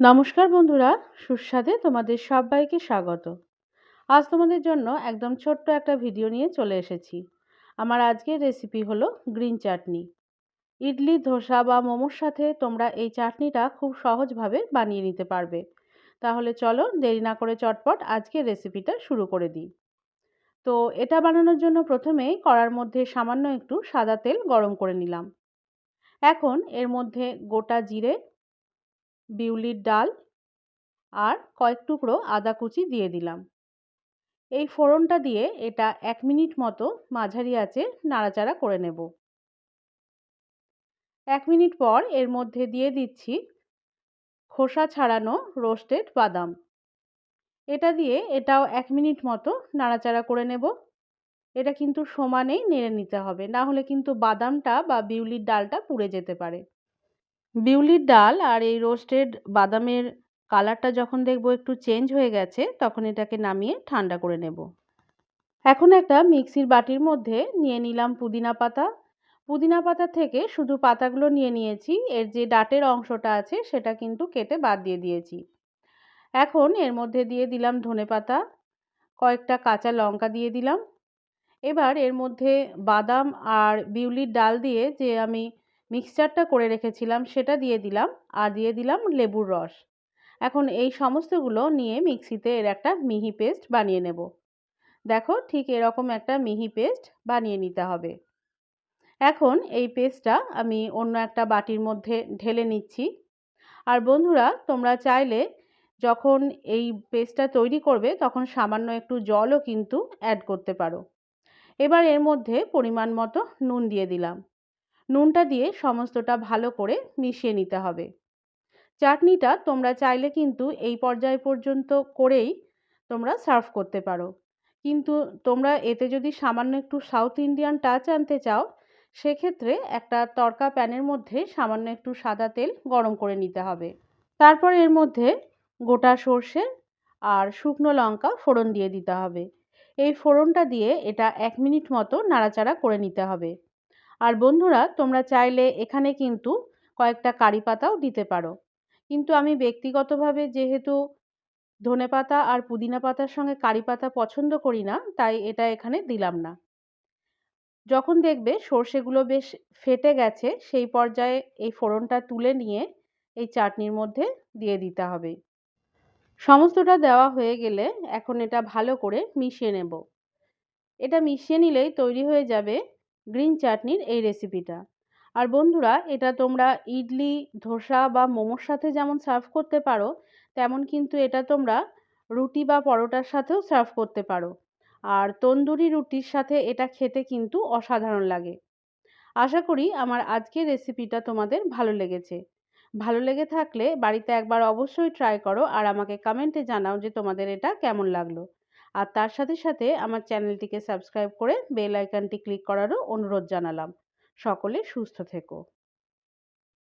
নমস্কার বন্ধুরা, সুস্বাদে তোমাদের সবাইকে স্বাগত। আজ তোমাদের জন্য একদম ছোট্ট একটা ভিডিও নিয়ে চলে এসেছি। আমার আজকের রেসিপি হলো গ্রিন চাটনি ইডলি, ধোসা বা মোমোর সাথে তোমরা এই চাটনিটা খুব সহজভাবে বানিয়ে নিতে পারবে। তাহলে চলো দেরি না করে চটপট আজকের রেসিপিটা শুরু করে দিই। তো এটা বানানোর জন্য প্রথমেই কড়ার মধ্যে সামান্য একটু সাদা তেল গরম করে নিলাম। এখন এর মধ্যে গোটা জিরে বিউলির ডাল আর কয়েক টুকরো আদা কুচি দিয়ে দিলাম। এই ফোড়নটা দিয়ে এটা এক মিনিট মতো মাঝারি আছে নাড়াচাড়া করে নেব। এক মিনিট পর এর মধ্যে দিয়ে দিচ্ছি খোসা ছাড়ানো রোস্টেড বাদাম। এটা দিয়ে এটাও এক মিনিট মতো নাড়াচাড়া করে নেব। এটা কিন্তু সমানেই নেড়ে নিতে হবে, না হলে কিন্তু বাদামটা বা বিউলির ডালটা পুড়ে যেতে পারে। বিউলির ডাল আর এই রোস্টেড বাদামের কালারটা যখন দেখব একটু চেঞ্জ হয়ে গেছে, তখন এটাকে নামিয়ে ঠান্ডা করে নেব। এখন একটা মিক্সির বাটির মধ্যে নিয়ে নিলাম পুদিনা পাতা। পুদিনা পাতা থেকে শুধু পাতাগুলো নিয়ে নিয়েছি, এর যে ডাটের অংশটা আছে সেটা কিন্তু কেটে বাদ দিয়ে দিয়েছি। এখন এর মধ্যে দিয়ে দিলাম ধনে পাতা, কয়েকটা কাঁচা লঙ্কা দিয়ে দিলাম। এবার এর মধ্যে বাদাম আর বিউলির ডাল দিয়ে যে আমি মিক্সচারটা করে রেখেছিলাম, সেটা দিয়ে দিলাম, আর দিয়ে দিলাম লেবুর রস। এখন এই সমস্তগুলো নিয়ে মিক্সিতে এর একটা মিহি পেস্ট বানিয়ে নেব। দেখো ঠিক এরকম একটা মিহি পেস্ট বানিয়ে নিতে হবে। এখন এই পেস্টটা আমি অন্য একটা বাটির মধ্যে ঢেলে নিচ্ছি। আর বন্ধুরা, তোমরা চাইলে যখন এই পেস্টটা তৈরি করবে, তখন সামান্য একটু জলও কিন্তু অ্যাড করতে পারো। এবার এর মধ্যে পরিমাণ মতো নুন দিয়ে দিলাম। নুনটা দিয়ে সমস্তটা ভালো করে মিশিয়ে নিতে হবে। চাটনিটা তোমরা চাইলে কিন্তু এই পর্যায় পর্যন্ত করেই তোমরা সার্ভ করতে পারো। কিন্তু তোমরা এতে যদি সামান্য একটু সাউথ ইন্ডিয়ান টাচ আনতে চাও, সেক্ষেত্রে একটা তড়কা প্যানের মধ্যে সামান্য একটু সাদা তেল গরম করে নিতে হবে। তারপর এর মধ্যে গোটা সর্ষে আর শুকনো লঙ্কা ফোড়ন দিয়ে দিতে হবে। এই ফোড়নটা দিয়ে এটা এক মিনিট মতো নাড়াচাড়া করে নিতে হবে। আর বন্ধুরা, তোমরা চাইলে এখানে কিন্তু কয়েকটা কারি পাতাও দিতে পারো। কিন্তু আমি ব্যক্তিগতভাবে যেহেতু ধনে পাতা আর পুদিনা পাতার সঙ্গে কারি পাতা পছন্দ করি না, তাই এটা এখানে দিলাম না। যখন দেখবে সর্ষেগুলো বেশ ফেটে গেছে, সেই পর্যায়ে এই ফোড়নটা তুলে নিয়ে এই চাটনির মধ্যে দিয়ে দিতে হবে। সমস্তটা দেওয়া হয়ে গেলে এখন এটা ভালো করে মিশিয়ে নেব। এটা মিশিয়ে নিলেই তৈরি হয়ে যাবে গ্রিন চাটনির এই রেসিপিটা আর বন্ধুরা, এটা তোমরা ইডলি, ধোসা বা মোমোর সাথে যেমন সার্ভ করতে পারো, তেমন কিন্তু এটা তোমরা রুটি বা পরোটার সাথেও সার্ভ করতে পারো। আর তন্দুরি রুটির সাথে এটা খেতে কিন্তু অসাধারণ লাগে। আশা করি আমার আজকের রেসিপিটা তোমাদের ভালো লেগেছে। ভালো লেগে থাকলে বাড়িতে একবার অবশ্যই ট্রাই করো আর আমাকে কমেন্টে জানাও যে তোমাদের এটা কেমন লাগল। আর তার সাথে সাথে আমার চ্যানেলটিকে সাবস্ক্রাইব করে বেল আইকনটি ক্লিক করারও অনুরোধ জানালাম। সকলে সুস্থ থেকো।